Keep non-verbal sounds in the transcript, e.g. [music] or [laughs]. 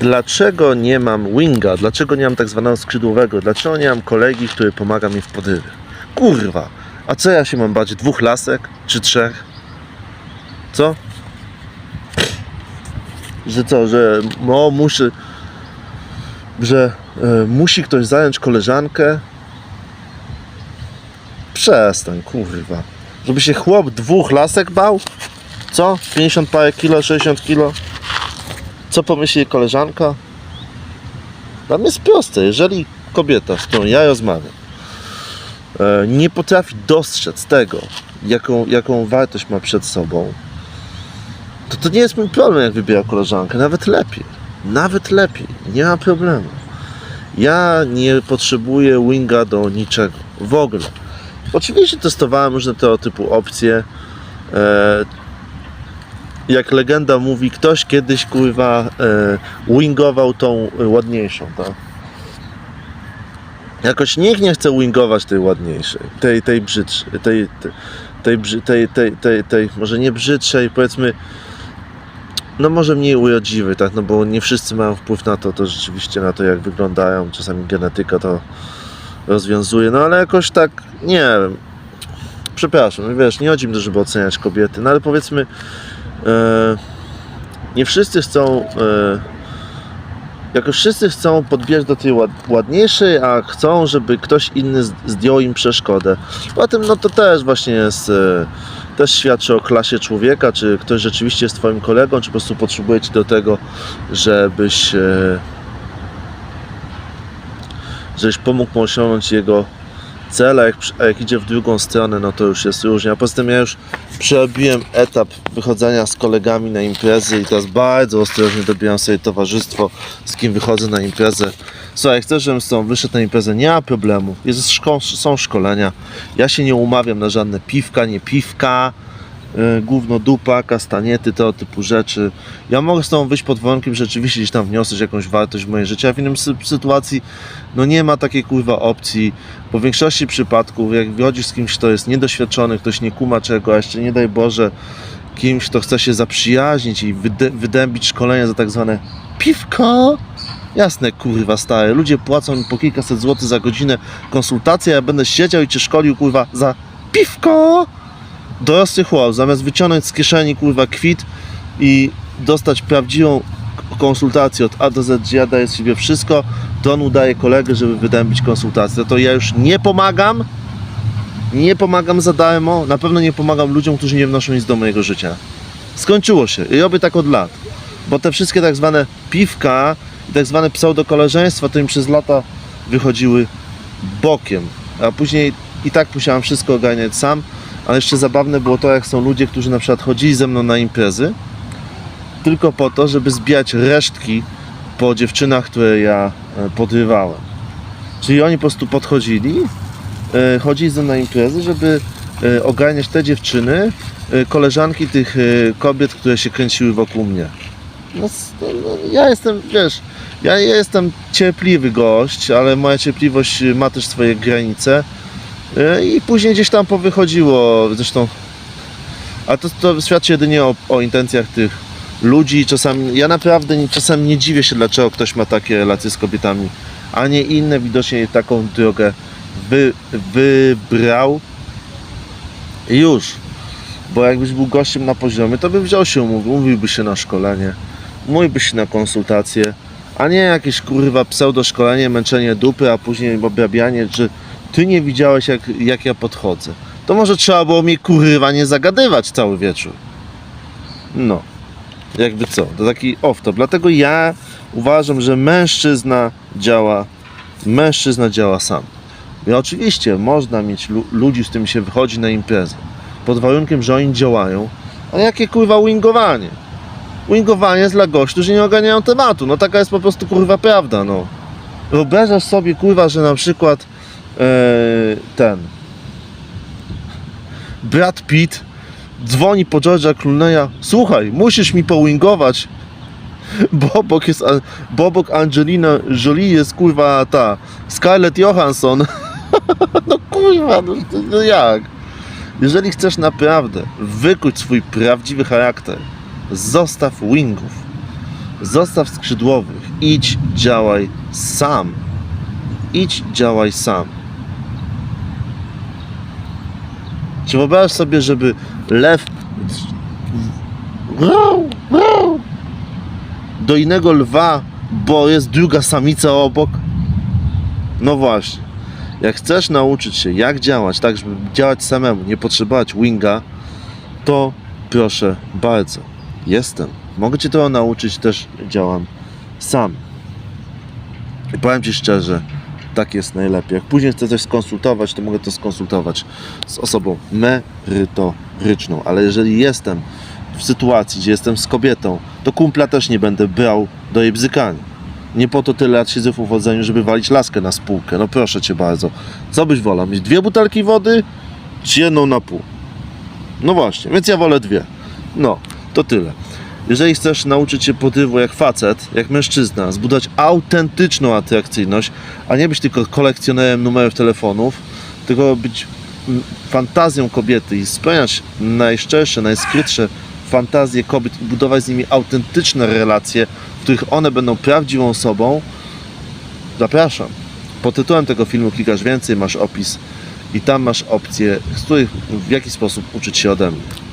Dlaczego nie mam winga? Dlaczego nie mam tak zwanego skrzydłowego? Dlaczego nie mam kolegi, który pomaga mi w podrywie? Kurwa, a co ja się mam bać? Dwóch lasek czy trzech? Co? Że co, że no muszę, że e, musi ktoś zająć koleżankę? Przestań, kurwa. Żeby się chłop dwóch lasek bał? Co? 50 parę kilo, 60 kilo? Co pomyśli koleżanka? Mnie jest proste. Jeżeli kobieta, z którą ja rozmawiam, e, nie potrafi dostrzec tego, jaką, jaką wartość ma przed sobą, to to nie jest mój problem, jak wybiera koleżankę. Nawet lepiej. Nawet lepiej. Nie ma problemu. Ja nie potrzebuję winga do niczego. W ogóle. Oczywiście testowałem różne tego typu opcje. Jak legenda mówi, ktoś kiedyś kurwa e, wingował tą e, ładniejszą, tak? Jakoś nikt nie chce wingować tej ładniejszej, tej, tej brzydszej, tej, tej, tej, tej, tej, tej, może nie brzydszej, powiedzmy, no może mniej urodziwej, tak, no bo nie wszyscy mają wpływ na to, to rzeczywiście na to jak wyglądają, czasami genetyka to rozwiązuje, no ale jakoś tak, nie wiem, przepraszam, wiesz, nie chodzi mi to, żeby oceniać kobiety, no ale powiedzmy, nie wszyscy chcą, e, jakoś wszyscy chcą podbierać do tej ład, ładniejszej, a chcą, żeby ktoś inny zdjął im przeszkodę. Poza tym, no to też właśnie jest, e, też świadczy o klasie człowieka, czy ktoś rzeczywiście jest twoim kolegą, czy po prostu potrzebuje ci do tego, żebyś, e, żebyś pomógł mu osiągnąć jego cel, a jak, a jak idzie w drugą stronę, no to już jest różnie. A poza tym ja już przerobiłem etap wychodzenia z kolegami na imprezy i teraz bardzo ostrożnie dobieram sobie towarzystwo, z kim wychodzę na imprezę. Słuchaj, chcesz, żebym z tobą wyszedł na imprezę? Nie ma problemu. Jest szko- są szkolenia. Ja się nie umawiam na żadne piwka, nie piwka, gówno dupa, kastaniety, tego typu rzeczy. Ja mogę z tobą wyjść pod warunkiem, że rzeczywiście gdzieś tam wniosłeś jakąś wartość w moje życie, a w innym sy- sytuacji no nie ma takiej kurwa opcji. Po większości przypadków, jak wychodzisz z kimś, kto jest niedoświadczony, ktoś nie kuma czego, a jeszcze nie daj Boże, kimś, kto chce się zaprzyjaźnić i wyde- wydębić szkolenie za tak zwane piwko. Jasne, kurwa, stare. Ludzie płacą mi po kilkaset złotych za godzinę konsultacji, a ja będę siedział i cię szkolił, kurwa, za piwko. Dorosły chłop, zamiast wyciągnąć z kieszeni, kurwa, kwit i dostać prawdziwą konsultację od A do Z, ja daję z siebie wszystko, to on udaje kolegę, żeby wydębić konsultację. To ja już nie pomagam, nie pomagam za darmo, na pewno nie pomagam ludziom, którzy nie wnoszą nic do mojego życia. Skończyło się i robię tak od lat. Bo te wszystkie tak zwane piwka i tak zwane pseudokoleżeństwa to mi przez lata wychodziły bokiem. A później i tak musiałem wszystko ogarniać sam. Ale jeszcze zabawne było to, jak są ludzie, którzy na przykład chodzili ze mną na imprezy tylko po to, żeby zbijać resztki po dziewczynach, które ja e, podrywałem. Czyli oni po prostu podchodzili, e, chodzili ze mną na imprezy, żeby e, ogarniać te dziewczyny, koleżanki tych kobiet, które się kręciły wokół mnie. No, no, no, ja jestem, wiesz, ja, ja jestem cierpliwy gość, ale moja cierpliwość ma też swoje granice. E, I później gdzieś tam powychodziło, zresztą, a to, to świadczy jedynie o, o intencjach tych ludzi. Czasami, ja naprawdę czasami nie dziwię się, dlaczego ktoś ma takie relacje z kobietami, a nie inne. Widocznie taką drogę wy, wybrał. Już. Bo jakbyś był gościem na poziomie, to by wziął się, umówił, umówiłby się na szkolenie, umówiłby się na konsultacje, a nie jakieś kurwa pseudoszkolenie, męczenie dupy, a później obrabianie, że ty nie widziałeś jak, jak ja podchodzę. To może trzeba było mnie kurwa nie zagadywać cały wieczór. No jakby co, to taki off-top. Dlatego ja uważam, że mężczyzna działa, mężczyzna działa sam. I oczywiście można mieć lu- ludzi, z którymi się wychodzi na imprezę, pod warunkiem, że oni działają, ale jakie kurwa wingowanie? Wingowanie jest dla gości, którzy nie ogarniają tematu. No taka jest po prostu kurwa prawda, no. Wyobrażasz sobie kurwa, że na przykład ten Brad Pitt dzwoni po George'a Clooney'a słuchaj, musisz mi powingować [laughs] bo obok jest bo obok Angelina Jolie jest kurwa ta Scarlett Johansson [laughs] no kurwa, no, no jak jeżeli chcesz naprawdę wykuć swój prawdziwy charakter zostaw wingów Zostaw skrzydłowych. Idź, działaj sam. Idź, działaj sam. Czy wyobrażasz sobie, żeby lew do innego lwa, bo jest druga samica obok? No właśnie. Jak chcesz nauczyć się, jak działać, tak żeby działać samemu, nie potrzebować winga, to proszę bardzo, jestem. Mogę Cię tego nauczyć, też działam sam. I powiem Ci szczerze, tak jest najlepiej. Jak później chcę coś skonsultować, to mogę to skonsultować z osobą merytoryczną, ale jeżeli jestem w sytuacji, gdzie jestem z kobietą, to kumpla też nie będę brał do jej bzykania. Nie po to tyle lat siedzę w uwodzeniu, żeby walić laskę na spółkę. No proszę Cię bardzo. Co byś wolał? Mieć dwie butelki wody, czy jedną na pół? No właśnie, więc ja wolę dwie. No, to tyle. Jeżeli chcesz nauczyć się podywu jak facet, jak mężczyzna, zbudować autentyczną atrakcyjność, a nie być tylko kolekcjonerem numerów telefonów, tylko być fantazją kobiety i spełniać najszczersze, najskrytsze fantazje kobiet i budować z nimi autentyczne relacje, w których one będą prawdziwą osobą, zapraszam. Pod tytułem tego filmu klikasz więcej, masz opis i tam masz opcje, z których w jaki sposób uczyć się ode mnie.